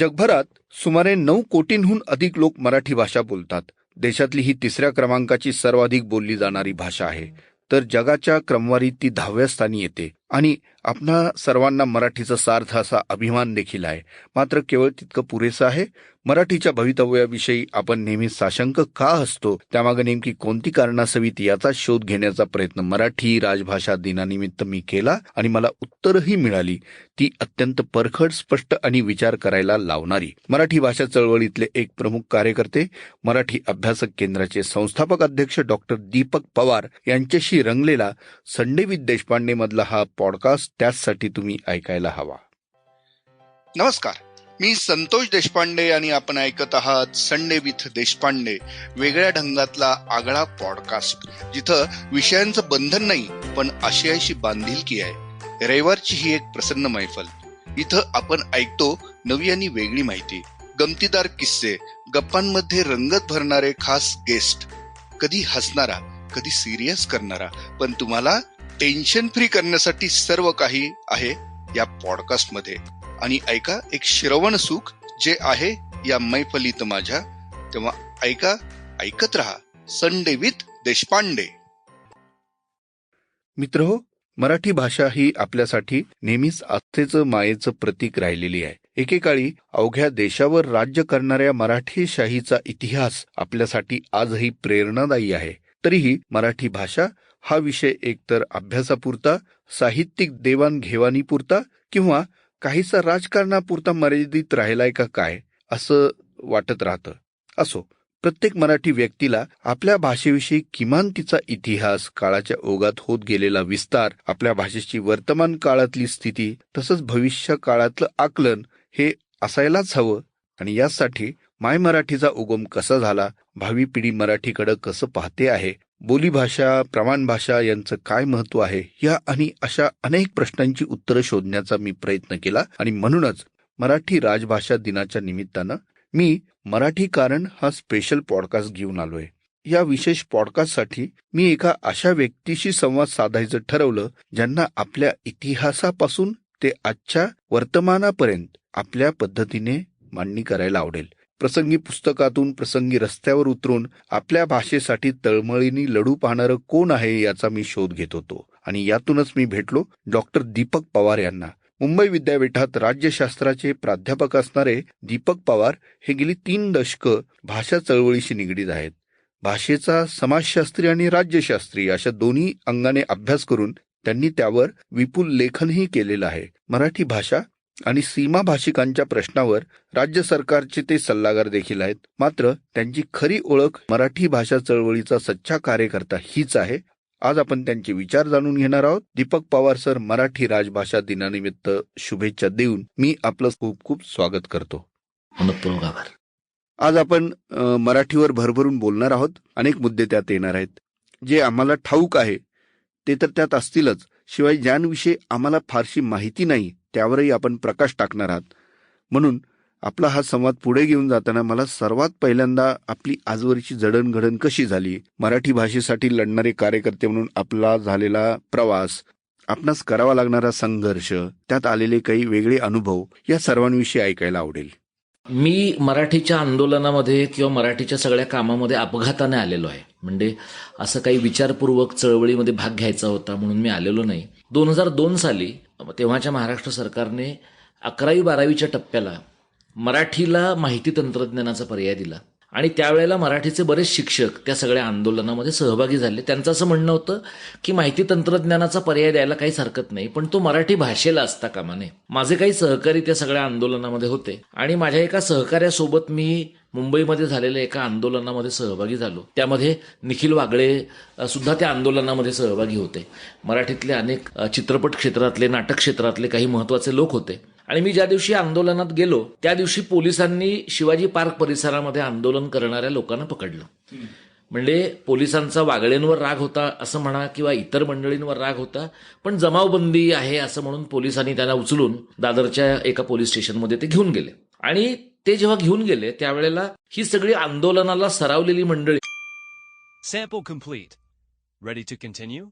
जगभरात सुमारे नऊ कोटींहून अधिक लोक मराठी भाषा बोलतात. देशातली ही तिसऱ्या क्रमांकाची सर्वाधिक बोलली जाणारी भाषा आहे. तर जगाच्या क्रमवारीत ती दहाव्या स्थानी येते. आणि आपणा सर्वांना मराठीचा सार्थ असा अभिमान देखील आहे. मात्र केवळ तितकं पुरेसं आहे. मराठीच्या भवितव्याविषयी आपण नेहमी साशंक का असतो त्यामागे नेमकी कोणती कारणं याचा शोध घेण्याचा प्रयत्न मराठी राजभाषा दिनानिमित्त मी केला आणि मला उत्तरही मिळाली. ती अत्यंत परखड स्पष्ट आणि विचार करायला लावणारी. मराठी भाषा चळवळीतले एक प्रमुख कार्यकर्ते मराठी अभ्यासक केंद्राचे संस्थापक अध्यक्ष डॉक्टर दीपक पवार यांच्याशी रंगलेला संडेवीत देशपांडे मधला हा पॉडकास्ट त्याचसाठी तुम्ही ऐकायला हवा. नमस्कार. मी संतोष देशपांडे आणि आपण ऐकत आहात संडे विथ देशपांडे वेगळ्या ढंगातला आगळा पॉडकास्ट जिथं विषयांचं बंधन नाही पण आशयाशी बांधिलकी आहे. रविवारची ही एक प्रसन्न मैफल. इथं आपण ऐकतो नवी आणि वेगळी माहिती गमतीदार किस्से गप्पांमध्ये रंगत भरणारे खास गेस्ट कधी हसणारा कधी सिरियस करणारा पण तुम्हाला टेन्शन फ्री करण्यासाठी सर्व काही आहे या पॉडकास्टमध्ये आणि ऐका एक श्रवण सुख जे आहे या मैफलीत माझ्या. तेव्हा ऐका ऐकत रहा संडे विथ देशपांडे. मित्र हो मराठी भाषा ही आपल्यासाठी नेहमीच आस्थेचं मायेचं प्रतीक राहिलेली आहे. एकेकाळी अवघ्या देशावर राज्य करणाऱ्या मराठी शाहीचा इतिहास आपल्यासाठी आजही प्रेरणादायी आहे. तरीही मराठी भाषा हा विषय एकतर अभ्यासापुरता साहित्यिक देवाणघेवाणीपुरता किंवा काहीसा राजकारणापुरता मर्यादित राहिलाय का काय असं वाटत राहतं. असो प्रत्येक मराठी व्यक्तीला आपल्या भाषेविषयी किमान तिचा इतिहास काळाच्या ओघात होत गेलेला विस्तार आपल्या भाषेची वर्तमान काळातली स्थिती तसंच भविष्य काळातलं आकलन हे असायलाच हवं. आणि यासाठी माय मराठीचा उगम कसा झाला भावी पिढी मराठीकडे कसं पाहते आहे बोलीभाषा प्रमाण भाषा यांचं काय महत्त्व आहे? या आणि अशा अनेक प्रश्नांची उत्तरं शोधण्याचा मी प्रयत्न केला आणि म्हणूनच मराठी राजभाषा दिनाच्या निमित्तानं मी मराठी कारण हा स्पेशल पॉडकास्ट घेऊन आलोय. या विशेष पॉडकास्टसाठी मी एका अशा व्यक्तीशी संवाद साधायचं ठरवलं ज्यांना आपल्या इतिहासापासून ते आजच्या वर्तमानापर्यंत आपल्या पद्धतीने मांडणी करायला आवडेल. प्रसंगी पुस्तकातून प्रसंगी रस्त्यावर उतरून आपल्या भाषेसाठी तळमळीनी लढू पाहणारं कोण आहे याचा मी शोध घेत होतो. आणि यातूनच मी भेटलो डॉक्टर दीपक पवार यांना. मुंबई विद्यापीठात राज्यशास्त्राचे प्राध्यापक असणारे दीपक पवार हे गेली तीन दशकं भाषा चळवळीशी निगडीत आहेत. भाषेचा समाजशास्त्री आणि राज्यशास्त्री अशा दोन्ही अंगाने अभ्यास करून त्यांनी त्यावर विपुल लेखनही केलेलं आहे. मराठी भाषा आणि सीमा भाषिकांच्या प्रश्नावर राज्य सरकारचे ते सल्लागार देखील आहेत. मात्र त्यांची खरी ओळख मराठी भाषा चळवळीचा सच्चा कार्यकर्ता हीच आहे. आज आपण त्यांचे विचार जाणून घेणार आहोत. दीपक पवार सर मराठी राजभाषा दिनानिमित्त शुभेच्छा देऊन मी आपलं खूप खूप स्वागत करतो. मनपूर्वक आभार. आज आपण मराठीवर भरभरून बोलणार आहोत. अनेक मुद्दे त्यात येणार आहेत. जे आम्हाला ठाऊक आहे ते तर त्यात असतीलच. शिवाय ज्यांविषयी आम्हाला फारशी माहिती नाही त्यावरही आपण प्रकाश टाकणार आहात. म्हणून आपला हा संवाद पुढे घेऊन जाताना मला सर्वात पहिल्यांदा आपली आजवरची जडणघडण कशी झाली? मराठी भाषेसाठी लढणारे कार्यकर्ते म्हणून आपला झालेला प्रवास आपणास करावा लागणारा संघर्ष त्यात आलेले काही वेगळे अनुभव या सर्वांविषयी ऐकायला आवडेल. मी मराठीच्या आंदोलनामध्ये किंवा मराठीच्या सगळ्या कामामध्ये अपघाताने आलेलो आहे. म्हणजे असं काही विचारपूर्वक चळवळीमध्ये भाग घ्यायचा होता म्हणून मी आलेलो नाही. दोन हजार दोन साली तेव्हाच्या महाराष्ट्र सरकारने अकरावी बारावीच्या टप्प्याला मराठीला माहिती तंत्रज्ञानाचा पर्याय दिला. आणि त्यावेळेला मराठीचे बरेच शिक्षक त्या सगळ्या आंदोलनामध्ये सहभागी झाले. त्यांचं असं म्हणणं होतं की माहिती तंत्रज्ञानाचा पर्याय द्यायला काहीच हरकत नाही पण तो मराठी भाषेला असता कामा नये. माझे काही सहकारी त्या सगळ्या आंदोलनामध्ये होते आणि माझ्या एका सहकार्यासोबत मी मुंबईमध्ये झालेल्या एका आंदोलनामध्ये सहभागी झालो. त्यामध्ये निखिल वागळे सुद्धा त्या आंदोलनामध्ये सहभागी होते. मराठीतले अनेक चित्रपट क्षेत्रातले नाटक क्षेत्रातले काही महत्त्वाचे लोक होते. आणि मी ज्या दिवशी आंदोलनात गेलो त्या दिवशी पोलिसांनी शिवाजी पार्क परिसरामध्ये आंदोलन करणाऱ्या लोकांना पकडलं. म्हणजे पोलिसांचा वागळेंवर राग होता असं म्हणा किंवा इतर मंडळींवर राग होता पण जमावबंदी आहे असं म्हणून पोलिसांनी त्यांना उचलून दादरच्या एका पोलीस स्टेशनमध्ये ते घेऊन गेले. आणि ते जेव्हा घेऊन गेले त्यावेळेला ही सगळी आंदोलनाला सरावलेली मंडळी sample complete ready to continue